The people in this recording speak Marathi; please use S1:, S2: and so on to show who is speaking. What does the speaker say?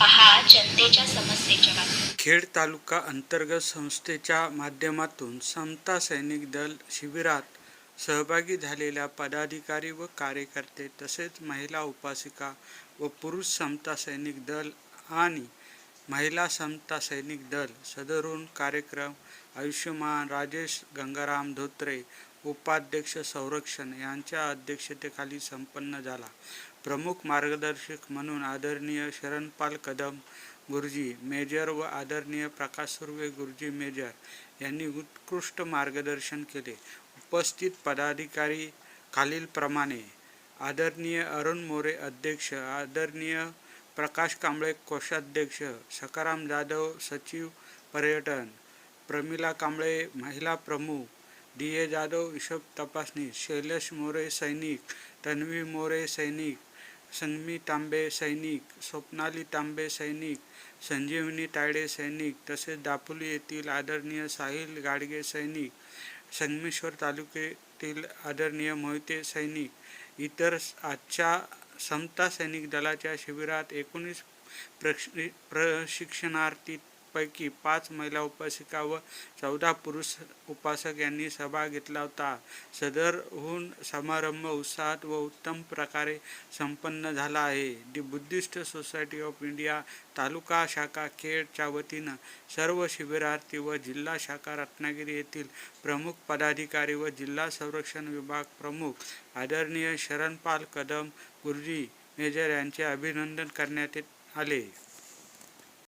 S1: पहा जनतेच्या समस्येच्या बातम्या
S2: खेड तालुका अंतर्गत संस्थेच्या माध्यमातून समता सैनिक दल शिबिरात सहभागी झालेल्या पदाधिकारी व कार्यकर्ते तसेच महिला उपासिका व पुरुष समता सैनिक दल आणि महिला समता सैनिक दल सदरून कार्यक्रम आयुष्यमान राजेश गंगाराम धोत्रे उपाध्यक्ष संरक्षण यांच्या अध्यक्षतेखाली संपन्न झाला. प्रमुख मार्गदर्शक म्हणून आदरणीय शरणपाल कदम गुरुजी मेजर व आदरणीय प्रकाश सुर्वे गुरुजी मेजर यांनी उत्कृष्ट मार्गदर्शन केले. उपस्थित पदाधिकारी खालीलप्रमाणे आदरणीय अरुण मोरे अध्यक्ष आदरणीय प्रकाश कांबळे कोषाध्यक्ष सकाराम जाधव सचिव पर्यटन प्रमिला कांबळे महिला प्रमुख डी ए जाधव हिशोब तपासणी शैलेश मोरे सैनिक तन्वी मोरे सैनिक संगमी तांबे सैनिक स्वप्नाली तांबे सैनिक संजीवनी तायडे सैनिक तसेच दापोली येथील आदरणीय साहिल गाडगे सैनिक संगमेश्वर तालुक्यातील आदरणीय मोहिते सैनिक इतर आजच्या समता सैनिक दलाच्या शिबिरात एकोणीस प्रशिक्षणार्थी पैकी पाच महिला उपासिका व चौदा पुरुष उपासक यांनी सहभाग घेतला होता. सदरहून समारंभ उत्साहात व उत्तम प्रकारे संपन्न झाला आहे. The Buddhist society of India तालुका शाखा खेडच्या वतीनं सर्व शिबिरार्थी व जिल्हा शाखा रत्नागिरी येथील प्रमुख पदाधिकारी व जिल्हा संरक्षण विभाग प्रमुख आदरणीय शरणपाल कदम गुरुजी मेजर यांचे अभिनंदन करण्यात आले.